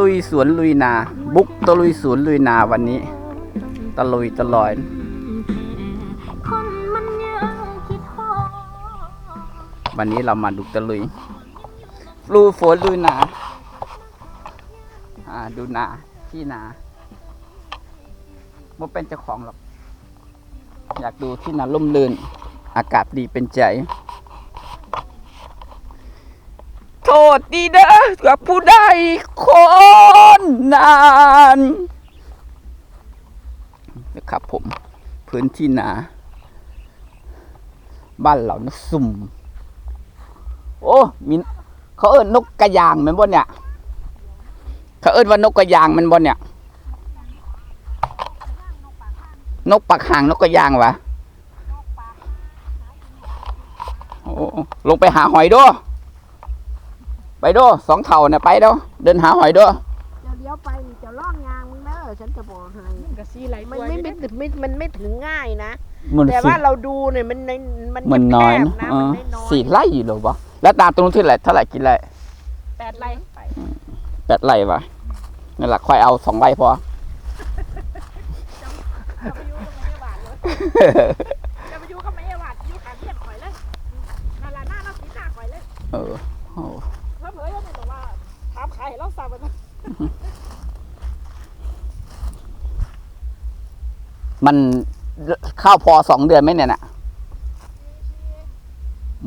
ลุยสวนลุยนา บุกตะลุยสวนลุยนาวันนี้ ตะลุยตะลอยวันนี้เรามาดูตะลุยลุยฝนลุยนาอ่าดูนาที่นาบ่เป็นเจ้าของหรอก อยากดูที่นาล่มลื่น อากาศดีเป็นใจ โทษดีเด้อกับผู้ใดคนนานนะครับผมพื้นที่นา บ้านเรานะสุ่ม โอ้มีเขาเอิ้นนกกระยางมันบ่เนี่ย เขาเอิ้นว่านกกระยางมันบ่เนี่ย นกปักหางนกกระยางวะโอ้ลงไปหาหอยด้วย ไปด้วยสองเท่าเนี่ยไปเด้อเดินหาหอยด้วยเดี๋ยวเลี้ยวไปนี่จะล่องยางมึงเด้อฉันจะบอกให้มันก็ซีไหลมันตัวไม่อยู่ไม่เด้ถึงไม่มันไม่ถึงง่ายนะมันแต่สิว่าเราดูเนี่ยมันในมันมันน้อยแคบนะนะเอมันอน้อยๆสี่ไร่อยู่หรอวะแล้วตามตรงนู้นที่ไหร่เท่าไหร่กินไรแปดไหลไปแปดไร่วะนั่นแหละค่อยเอาสองไร่พอจะไปอยู่ก็ไม่ได้หวาดจะไปอยู่ก็ไม่ได้หวาดอยู่ขางเทียนข่อยเลยนาลาหน้าเราสีหน้าข่อยเลยเออ ให้เราทราบว่ามันข้าวพอสองเดือนไหมเนี่ยน่ะ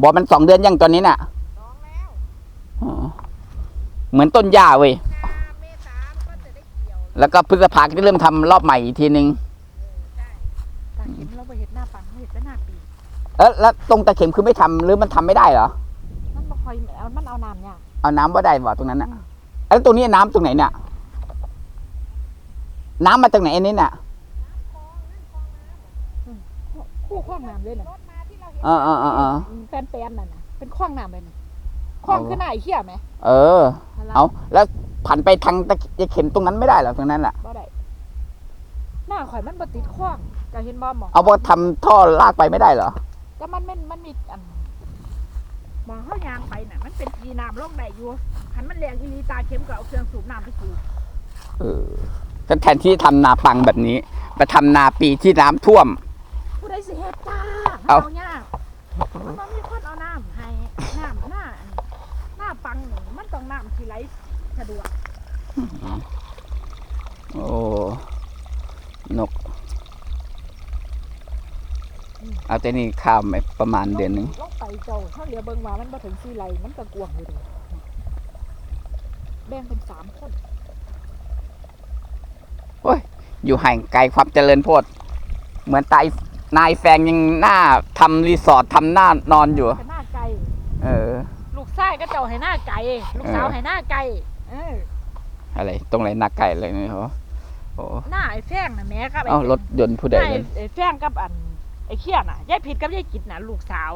บอกมันสองเดือนยังตอนนี้น่ะสองแล้วอ๋อเหมือนต้นหญ้าเว้ยนาเมษามันก็จะได้เกี่ยวแล้วก็พฤษภาก็เริ่มทำรอบใหม่อีกทีนึงตาเข็มเราไปเห็ดหน้าปังเราเห็ดแต่หน้าปีเออแล้วตรงตะเข็มคือไม่ทำหรือมันทำไม่ได้เหรอมันบ่ค่อยเอามันเอาน้ำเนี่ยเอาน้ำว่าได้บ่ตรงนั้นน่ะ แล้วตรงนี้น้ำตรงไหนเนี่ยน้ำมาจากไหนอันนี้น่ะคู่ข้องน้ำเลยน่ะรถมาที่เราเห็นเออเออเออเออแปนแปนๆนั่นน่ะเป็นข้องน้ำเลยน่ะข้องขึ้นหน้าไอ้เขี้ยไหมเออ เอาแล้วผันไปทางตะเข็มตรงนั้นไม่ได้เหรอตรงนั้นน่ะบ่ได้หน้าข่อยมันบ่ติดข้องก็เห็นบ่หมอเอาพอทำท่อลากไปไม่ได้เหรอก็มันมันมันมีอัน มองเข้ายางไปน่ะ มันเป็นทีน้ำลงได้อยู่คันมันแรงอีหลีตาเข็มก็เอาเครื่องสูบน้ำไปสูบเออก็แทนที่ทำนาปังแบบนี้ไปทำนาปีที่น้ำท่วม ผู้ใดสิเฮ็ดจ้าเอายากมันบ่มีคนเอาน้ำให้น้ำหน้าอันหน้าปังนี่มันต้องน้ำที่ไหลสะดวกโอ้ นก เอาแต่นี่ข้ามไปประมาณเดือนหนึงลงไปเจ้าถ้าเหลือเบิ่งว่ามันบ่ถึงสี่ไหลมันก็กวางอยู่เดะแบ่งเป็นสามคนอยู่ห่างไกลความเจริญโพด เหมือนตายนายแฟงยังหน้าทำรีสอร์ททำหน้านอนอยู่ ก็หน้าไก่เออ ลูกชายก็เจ้าให้หน้าไก่ลูกสาวเออให้หน้าไก่เอออะไรตรงไหนนาไก่เลยเนี่ยเขาโอ้หน้าไอ้แฟงน่ะแม่ครับไอ้เอ้ารถยนต์ผู้ใดไอ้เลยไอ้แฟงกับอันไอ้เขี้ยน่ะยายผิดกับยายกิดน่ะ ลูกสาว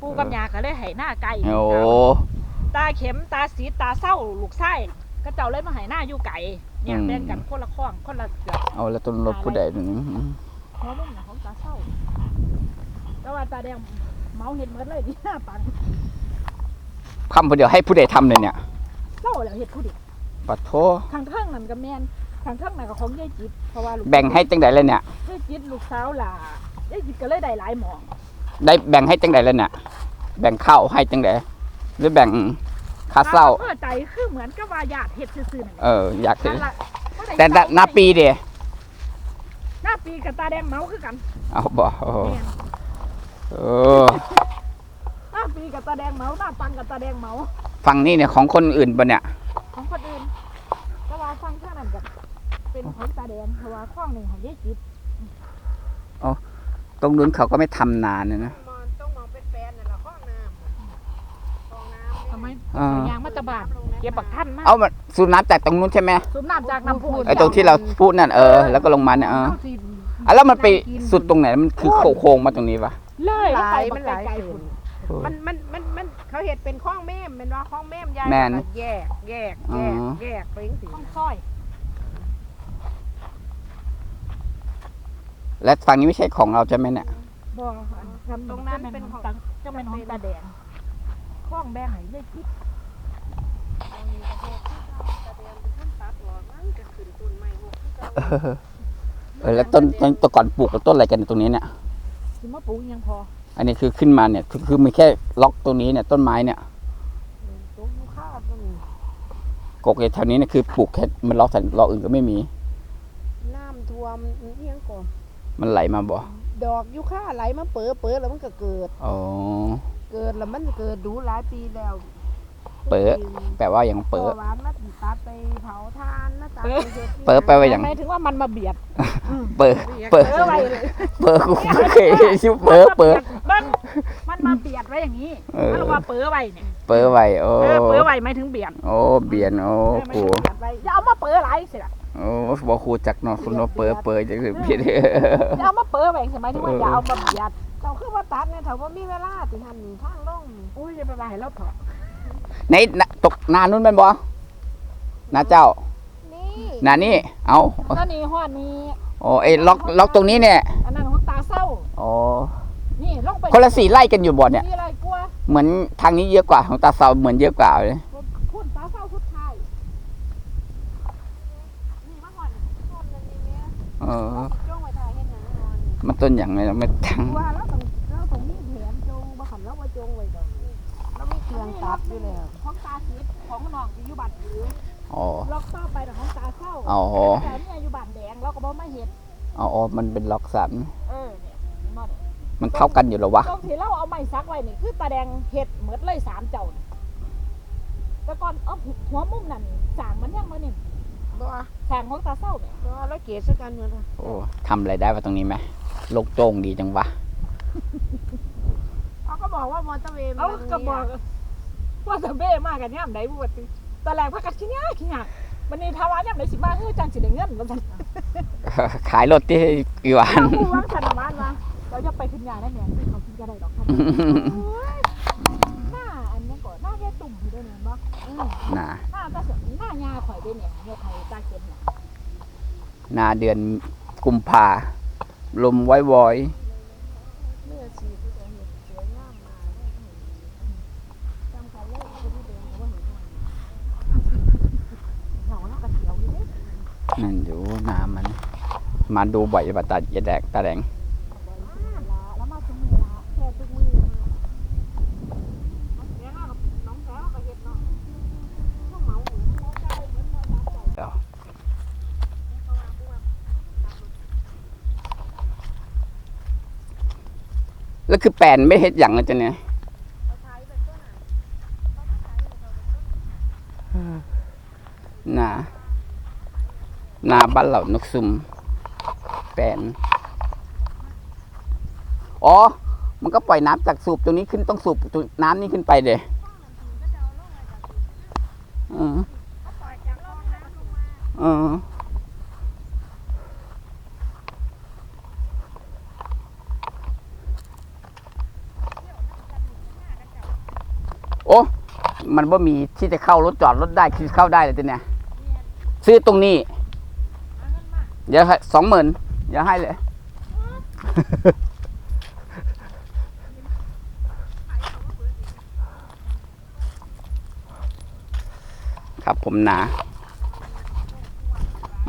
ปู่กับเออยาก็เลยให้หน้าไก่โอ้ตาเข็มตาสีตาเศร้า ลูกไส้ก็เจ้าเลยมาให้หน้าอยู่ไก่เนี่ยแบ่งกันคนละข้องคนละเกือบเอาแล้วต้นรถผู้ใดตรงนี้หัวมุมน่ะของตาเศร้าแต่ว่าตาแดงเมาเห็นหมดเลยที่หน้าปังคำผู้เดียวให้ผู้ใดทำเลยเนี่ยเศร้าแล้วเฮ็ดผู้เดียวปัดโททางเทิงนั่นก็แม่น ทางเทิงนั่นก็ของยายจิตเพราะว่าลูกแบ่งให้จังใดเลยเนี่ย ยายจิตลูกสาวล่ะยายจิตก็เลยได้หลายหมองได้แบ่งให้จังใดเลยเนี่ย แบ่งข้าวให้จังใดหรือแบ่งค่าเศร้า เพื่อใจคือเหมือนกับว่าญาติเฮ็ดซื่อๆนั่นแหละเออ อยากเห็นนั่นล่ะบ่ได้แต่แต่หน้าปีเดียหน้าปีกับตาแดงเมาคือกันเอาบ่โอ้แม่นเออหน้าปีกับตาแดงเมาหน้าปังกับตาแดงเมา ฝั่งนี้เนี่ยของคนอื่นปะเนี่ย ของคนอื่นแต่ว่าฟังข้างนั้นกับ เป็นของตาแดงเพราะว่าข้องหนึ่งของยายจิตตรงนู้นเขาก็ไม่ทำนานนะนะมอนต้องมองเป็นแฟนน่ะละห้องน้ำห้องน้ำทำไมอ่ายางมาตะบานเก็บบักท่านมากเอามาสูบน้ำจากตรงนู้นใช่ไหมสูบน้ำจากน้ำพุไอ้ตรงที่เราพูดนั่นเออแล้วก็ลงมาเนี่ยเออเอาสิอะแล้วมันไปสุดตรงไหนมันคือโค้งๆมาตรงนี้ปะเลยหลายไปมันบัหกลายไก่คืพุ่นนมันมันมันมันเขาเห็ดเป็นข้องแม่มเป็นว่าข้องแม่มยายแม่น ก็แยกแยกแยกแยกไปจังซี่ข้องนะซอย และฝั่งนี้ไม่ใช่ของเราใช่ไหมเนี่ยบ่อันทำตรงนั้นเป็นของตาจะเป็นของตาแดงข้องแบงให้ยายจิตตรงนี้ก็แยกที่เขาตะเดียมเป็นคนเออแล้วต้นต้นแตะก่อนปลูกต้นอะไรกันตรงนี้เนี่ยสิมาปลูกยังพอ อันนี้คือขึ้นมาเนี่ย คือคือมีแค่ล็อกตรงนี้เนี่ย ต้นไม้เนี่ยตัวยูคาต้นกกไอ้แถวนี้เนี่ยคือปลูกแค่มันล็อกแต่ล็อกอื่นก็ไม่มี น้ำท่วมเอียงก่อน มันไหลมาบ่ดอกยูคาไหลมาเป๋อเป๋อแล้วมันก็เกิด อ๋อ เกิดแล้วมันเกิดดูหลายปีแล้วเป๋อแปลว่าอย่างเปิดหวานมาตัดไปเผาทานมาตัดไปฮ็ดเป๋อแปลว่าอย่างหมายถึงว่ามันมาเบียดเปิดเปิดเป๋อไว้เลยเปิดกูไม่เคยชื่อเปิดเปิดมันมันมาเบียดไว้อย่างนี้เออถ้าว่าเป๋อไว้เนี่ยเปิดไว้โอ้เออเป๋อไว้หมายถึงเบียดโอ้เบียนโอ้เออหมายกูถึงเบียดไว้อย่าเอามาเป๋อหลายสิล่ะ โอ้บ่ครูจักเนาะคุณว่าเปิดเปิดจะคือเบียนอย่าเอามาเป๋อไว้สิหมายถึงว่าอย่าเอามาเบียดเจ้าคือว่าตัดเนี่ยถ้าว่ามีเวลาติหันทางลงอุ้ยจะไปว่าให้เราเถอะในน่ะตกนานู้นแม่นบ่นาเจ้านี่นานี่เอานั่นนี่ห้อนี้โอ้ไอ้ล็อกล็อกตรงนี้เนี่ยอันนั้นของตาเศร้าโอ้นี่ลงไปคนละสี่ไร่กันอยู่บ่เนี่ยมีอะไรกลัวเหมือนทางนี้เยอะกว่าของตาเสาเหมือนเยอะกว่าเลย พุ่นตาเศร้าพุทธายนี่มาก่อน ต้นนั้นนี่แม่ เออ จ้องไว้ถ่ายเฮ็ดหยังนอน มั นต้นอย่างไรไม่ทั้งว่าแล้วต้องเราต้องมีแผนจงบ่คันเราบ่จงไว้ดอกเรามีเครื่องตัดอยู่แล้วของตาสีของน้องที่อยู่บ้านถืออ๋อล็อกต่อไปแต่ของตาเศร้าอ๋อแต่เนี่ยอยู่บ้านแดงเราก็บ่มาเห็ดอ๋อมันเป็นล็อกสันเออเนี่ยเห็นบ่เนี่ยมันเท่ากันอยู่เหรอวะตรงที่เราเอาไม้ซักไว้นี่คือตาแดงเห็ดเหมือนเลยสามเจ้านี่แต่ก่อนเอาหัวมุมนั่นสร้างมันยังมาเนี่ยบ่สร้างของตาเศร้าเนี่ยบ่แล้วเกศซะกันอยู่นะโอ้ทำอะไรได้วะตรงนี้ไหมโลกโจ้งดีจังวะ เขาก็บอกว่ามอเตอร์เวย์มันเอากระบอกว่าจะเบ้มากกันย่ำไหนบวชตอนแรกพักกันขี้ยาขี้ยาวันนี้ทาวาย่ำไหนสิมาเฮ้ยจังสิได้เงินว่าซั่นขายรถที่อีหวาน ผู้วังสันมานมาเราจะไปขึ้นยาได้แหน่ที่เขากินก็ได้ดอกครับหน้าอันนี้ก่อนหน้าแค่ตุ่มอยู่ได้เนี่ยบ่อืมน่ะหน้าตาเสือหน้ายาข่อยได้เนี่ยยกให้ตาเก็บเนี่ยนาเดือนกุมภา ลมไว้วอยนั่นว่าเห็นว่าเหงาแล้วก็เขียวอยู่เด้นั่นอยู่นามัน มาดูบ่อยปะตาอย่าแดกตาแดง แล้วมาถึงมือละแค่ทุกมือมาเสียหน้ากับน้องแก้วก็เฮ็ดเนาะพวกเหมาหมูเขาใจเหมือนเราตามใจ แล้วคือแปลนไม่เฮ็ดอย่างเลยจ้ะเนี่ยนานาบ้านเหล่านกซุมแปลนอ๋อ มันก็ปล่อยน้ำจากสูบตรงนี้ขึ้นต้องสูบตัวน้ำนี่ขึ้นไปเด้เออเออโอ้ มันว่ามีที่จะเข้ารถจอดรถได้คือเข้าได้เลยจ้ะเนี่ยซื้อตรงนี้ เดี๋ยวให้สองหมื่นเดี๋ยวให้เลย ครับผมนา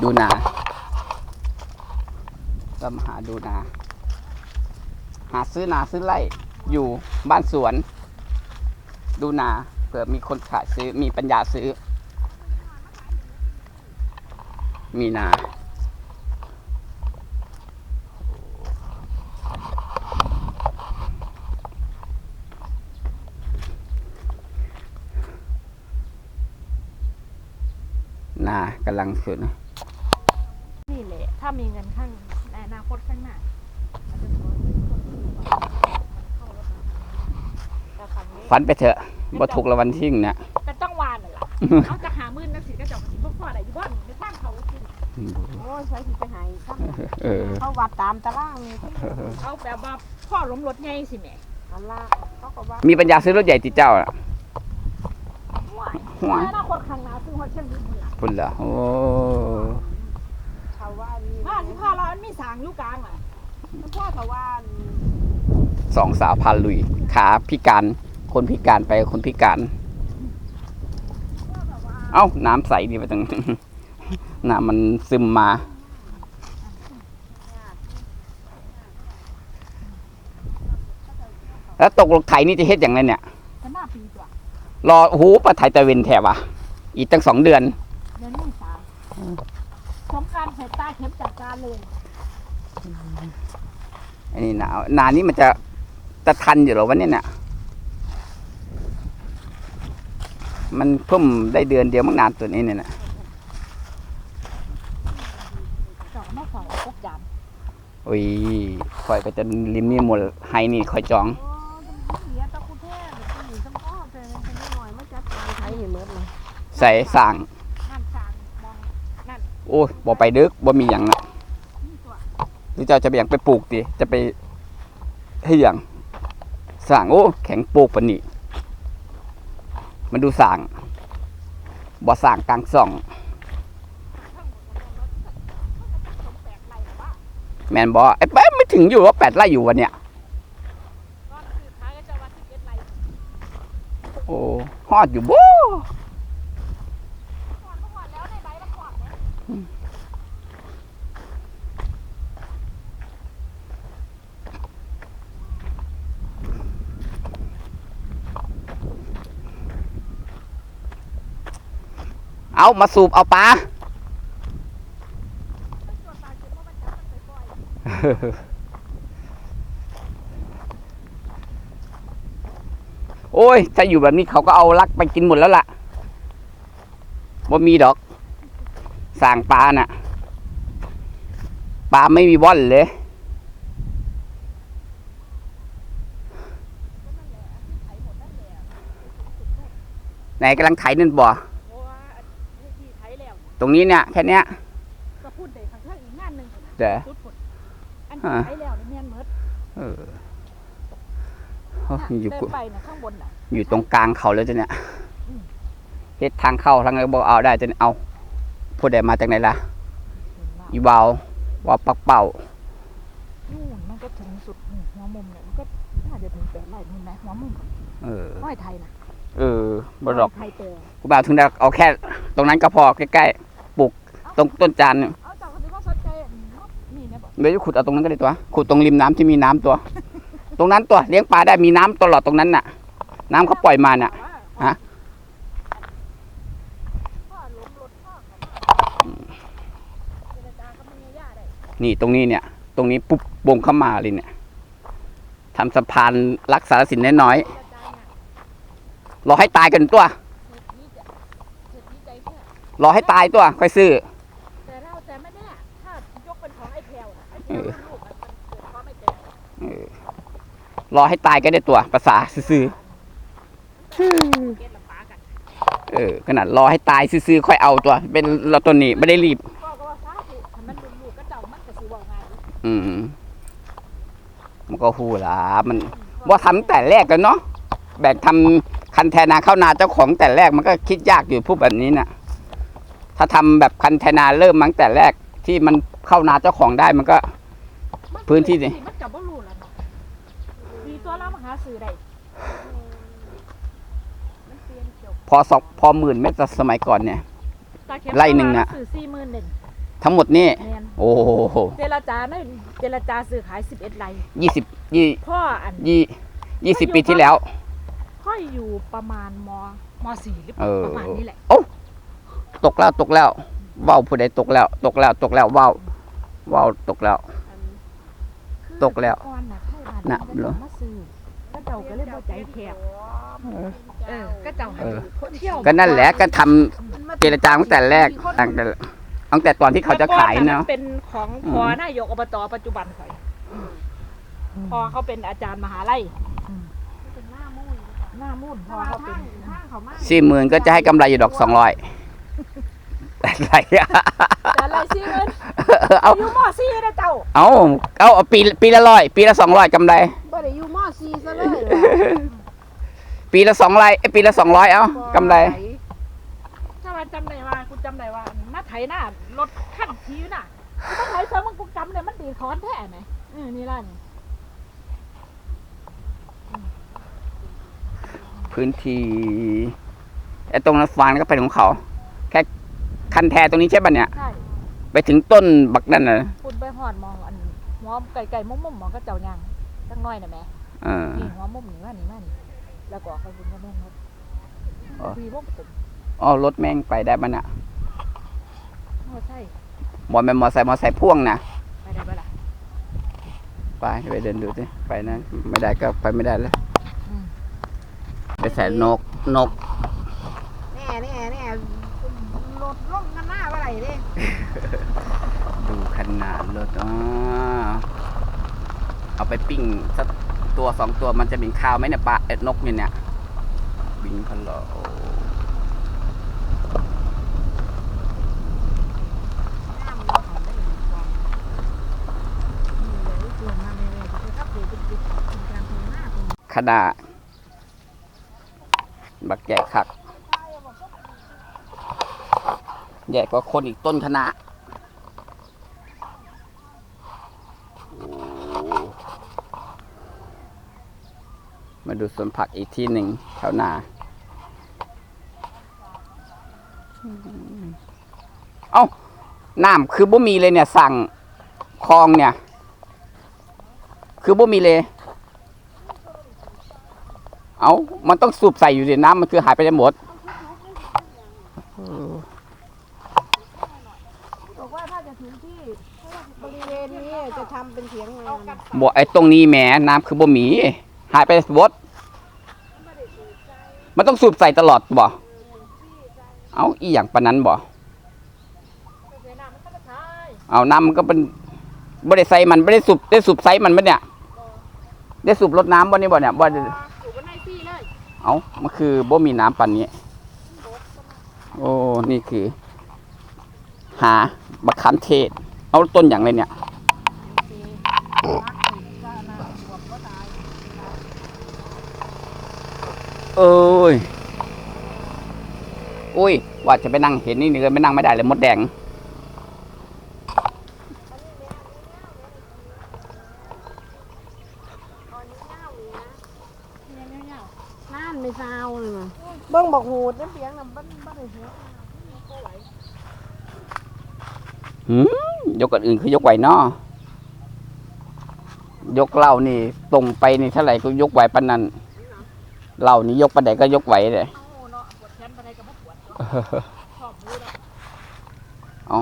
ดูนาก็มาหาดูนา หาซื้อนาซื้อไร่อยู่บ้านสวน ดูนา เผื่อมีคนขายซื้อมีปัญญาซื้อ มีนานากำลังขึ้นนี่แหละ ถ้ามีเงินข้างในอนาคตข้างหน้ามันจะสวยเข้ารถมาแต่ครั้งนี้ฝันไปเถอะ บ่ถูกรางวัลที่หนึ่งเนี่ยก็ต้องวานน่ะล่ะเอาจะหามื่นนักสิก็จะเอาสิพวกพ่ออะไรอยู่บ้านไปสร้างเขากินโอ้ยใช้สิไปหายครับเออเขาวัดตามตารางนี่เอาแบบว่าพ่อล้มรถไงสิแหม่อันละเขาก็ว่ามีปัญญาซื้อรถใหญ่ติดเจ้าอะห่วยห่วยอนาคตข้างหน้าซึ่งหัวเช่นนี้ล่ะพุ่นเหรอโอ้เขาว่านี่บ้านที่พาเรามันมีสางอยู่กลางอะพ่อเขาว่าสองสาวพาลุยขาพิการ คนพิการไปคนพิการ เอ้า น้ำใสดีไปตรงน้ำมันซึมมา แล้วตกลงไถนี่จะเฮ็ดอย่างไรเนี่ยรอโอ้โหปลาไถตะเวนแถบอะ อีกตั้งสองเดือนสำคัญใส่ตาเข็มจัดการเลยอันนี้หนาวนานี้มันจะจะทันอยู่หรอวะเนี่ยเนี่ย มันเพิ่มได้เดือนเดียวมั้งนานตัวนี้เนี่ยนะเจาะมาสองพวกยามโอ้ยคอยก็จะริมนี่หมดไฮนี่คอยจองอ๋อต้องเหลียตะคุแท้หรือต้องหนีต้องอ้อแต่เป็นหน่อยมาจัดการไทยเห็นหมดเลยใส่สั่งนั่นสางมองนั่นโอ้ยบ่ไปดึกบ่มีอย่างนะนี่ตัวหรือเจ้าจะไปอย่างไปปลูกดิจะไปให้อย่างสั่งโอ้แข็งปลูกปะนี่ มันดูสั่งบ่สั่งกลางส่อง แมนบอไอ้แป๊บไม่ถึงอยู่ว่าแปดไร่อยู่วันเนี้ยโอ้ฮอดอยู่บ่ ก่อนเมื่อก่อนแล้วในใบมันก่อนนะ เอามาสูบเอาปลาโอ้ย ถ้าอยู่แบบนี้เขาก็เอาลักไปกินหมดแล้วล่ะบ่มีดอกสร้างปลาน่ะ ปลาไม่มีว่อนเลย ไหนกำลังไถนั่นบ่เพราะว่าที่ไทยแล้ว ตรงนี้เนี่ยแค่เนี้ยก็พูดได้ข้างๆอีกงานหนึ่งเด้อสุดผลอันที่ไทยแล้วนี่เมียนเมิดเออโอ้ยอยู่เดิกูนไปนะข้างบนน่ะอยู่ตรงกลางเขาแล้วจ้ะเนี่ยอืมเฮ็ดทางเข้าทางไหนบอกเอาได้จะเอาพูดได้มาจากไหนล่ะเห็นว่าอีวาววาวปักเป่านู่นมันก็ถึงสุดนี่หัวมุมเนี่ยมันก็น่าจะถึงแปดไร่นี่ไหมหัวมุมเออห้อยไทยนะเออบ่ดอกไทยเตอกูบ่าวถึงได้เอาแค่ ตรงนั้นก็พอใกล้ๆปลูก ตรงต้นจานเนี่ยเอาจากคนที่เขาสนใจอันนี้นี่เนี่ยบอกเดี๋ยวจะขุดเอาตรงนั้นก็ได้ตัวขุดตรงริมน้ำที่มีน้ำตัว ตรงนั้นตัวเลี้ยงปลาได้มีน้ำตลอดตรงนั้นน่ะ น้ำเขาปล่อยมาน่ะฮะ พ่อล้มรถพ่อเจรจากับมึงย่าได้นี่ตรงนี้เนี่ย ตรงนี้ปุ๊บวงเข้ามาเลยเนี่ยทำสะพานรักษาสินน้อยเจรจาเนี่ยๆรอให้ตายกันตัวเหตุนี้จะเหตุนี้ใจแค่รอให้ตายตัวค่อยซื้อ รอให้ตายก็ได้ตัวภาษาซื่อเออขนาดรอให้ตายซื่อๆค่อยเอาตัว เป็นเราตัวนี้ไม่ได้รีบพ่อก็ว่าสาธุถ้ามันลูกๆก็เจ้ามันก็สิเว่าง่ายอยู่อืมมันก็หูล่ะมันว่าทำแต่แรกกันเนาะแบกทำคันแทนาเข้านาเจ้าของแต่แรกมันก็คิดยากอยู่พูดแบบนี้นะถ้าทำแบบคันแทนาเริ่มมั้งแต่แรกที่มันเข้านาเจ้าของได้มันก็ พื้นที่นี่ มันกับบ่รู้แล้วเนาะมีตัวเรามาหาซื้อได้มันเปลี่ยนจบพอสองพอหมื่นเมตรสมัยก่อนเนี่ย ตาเข็มไร่หนึ่งน่ะ ซื้อสี่หมื่นหนึ่งทั้งหมดนี่ แมนโอ้โหเจรจาในเจรจาซื้อขายสิบเอ็ดไร่ยี่สิบยี่พ่ออันยี่ยี่สิบปีที่แล้วพ่ออยู่ประมาณมมสี่หรือเปเอล่าอ ประมาณนี้แหละตกแล้วตกแล้วว่าวผู้ใดตกแล้ว ตกแล้วตกแล้วว่าวว่าวตกแล้วอันคือ ตกแล้วก่อนน่ะไทยบ้านน่ะก็เหรอจะมาซื้อก็เจ้าก็เลยบ่ใจแคบเออก็เจ้าให้เออเที่ยวก็นั่นแหละก็ทำมันมาเจรจาตั้งแต่แรกตั้งแต่ตั้งแต่ตอนที่เขาจะขายเนาะ เป็นของอืมพอนายกอบตปัจจุบันข่อยพอเขาเป็นอาจารย์มหาลัยเป็นหน้ามุ่ยหน้ามุ่นพเพอราะว่าเขาทาเป็นงทางเขามาสี่หมื่นก็จะให้กำไรอยู่ดอกสองร้อย อะไรอะแต่อะไรสิเงินเอาอยู่มอซี่นะเจ้าเอาเอาเอาปีปีละร้อยปีละสองร้อยกำไรบ่ได้อยู่มอซีซะเลยปีละสองร้อยเอ้ยปีละสองร้อยเอากำไรถ้าว่าจำได้ว่ากูจำได้ว่ามาไถหน้ารถขั้นทีน่ะกูต้องไถเสริมมึงกูจำเลยมันดีคอนแท้ไหมเออนี่ล่ะนี่พื้นที่ไอ้ตรงนั้นฟางก็เป็นของเขาแค่ คันแทตรงนี้ใช่ปะเนี่ย ใช่ไปถึงต้นบักนั่นน่ะคุณไปหอดมองอันหัวไก่ไก่มุมมุมๆมองก็เจ้ายังตั้งน้อยน่ะแหม่เออนี่หัวมุมนี่มันนี่มันแล้วก็เอาไปบุญกับแม่นครับอ๋อวีวงกลมอ๋อรถแม่งไปได้มันอะโอ้ใช่บอลเป็นมอไซค์มอไซค์พ่วงนะไปได้ปะล่ะไปไปเดินดูสิไปนะไม่ได้ก็ไปไม่ได้แล้ว อืมไปใส่นกนก แน่แน่แน่ร ถลงกันหน้าว่าไรเด้ดูขนาดรถอ๋อเอาไปปิ้งสักตัวสองตัวมันจะบินข้าวไหมเนี่ยปลาเอ็ดนกเนี่ยเนี่ยบินพะโลน้ำมันของได้อีกความนี่เลยตัวมาแม่ๆจะขับเดี๋ยวจะกินกลางทางหน้าตรงขนาดบักแก่คัก ใหญ่กว่าคนอีกต้นคณะมาดูสวนผักอีกที่หนึ่งแถวนาเอ้าน้ำคือบ่มีเลยเนี่ย สั่งคลองเนี่ย คือบ่มีเลย เอามันต้องสูบใส่อยู่ดิน้ำมันคือหายไปได้หมด บอกว่าถ้าจะถึงที่บริเวณนี้จะทำเป็นเถียงนาบ่ไอ้ตรงนี้แหมน้ำคือบ่มีหายไปหมดมันต้องสูบใส่ตลอดบ่เอาอีหยังปานนั้นบ่เสียน้ำมันก็จะใช่เอาน้ำมันก็เป็นบ่ได้ใส่มันบ่ได้สูบได้สูบใส่มันบ่เนี่ย ได้สูบรดน้ำบ่นี่บ่เนี่ยบ่ได้อยู่บนในที่เลยเอามันคือบ่มีน้ำปานนี้ โอ้นี่คือ หา บักขามเทศ เอาต้นอย่างไรเนี่ยเอ้ยอุ้ยว่าจะไปนั่งเห็นนี่เนื้อไม่นั่งไม่ได้เลยมดแดง น่านไม่ซาวเลยมั้งเบิ้งบอกหูดน้ำเสียงน่ะบ้านบ้านไอ้หัว หืม ยกกันอื่นคือยกไหวเนาะยกเหล่านี่ตรงไปนี่เท่าไหร่ก็ยกไหวปานนั้นเหล่านี่ยกปานใดก็ยกไหวเลยเอาเนาะปวดแขนไปไหนก็บ่ปวดชอ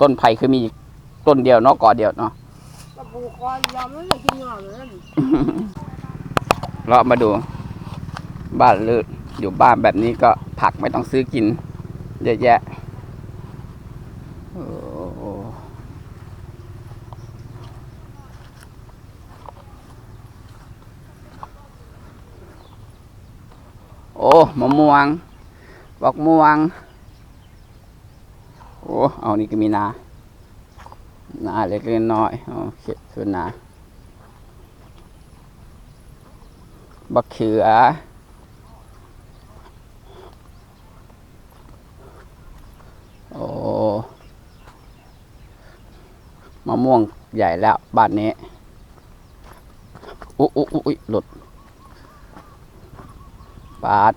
ต้นไผ่คือมีต้นเดียวเนาะก่อเดียวเนาะกระปูคอยยอมไม่ได้กินหยอเรามาดู บ้านเลืออยู่บ้านแบบนี้ก็ผักไม่ต้องซื้อกิน เยอะแยะโอ้โหโอ้ มะม่วงบอกม่วง โอ้ เอานี่ก็มีนา นาเล็กๆน้อยๆโอเคคือนนาบักเขือโอ้มะม่วงใหญ่แล้วบ้านนี้ อุ๊อุ๊อุ๊อุ๊ยหลุด ปาด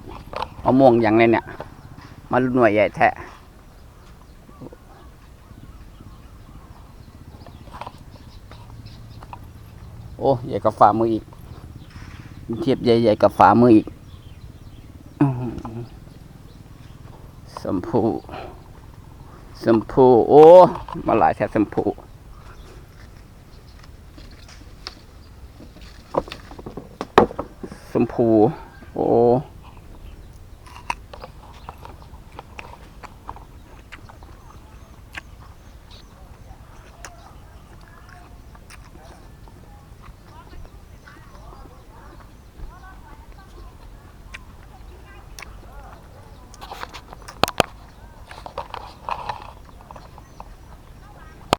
มะม่วงอย่างไรเนี่ยมันหน่วยใหญ่แท้โอ้ใหญ่กับฝ่ามืออีกเทียบใหญ่ๆกับฝ่ามืออีกอื้อหือสมพูสมพูโอ้มาหลายแท้สมพูสมพู โอ้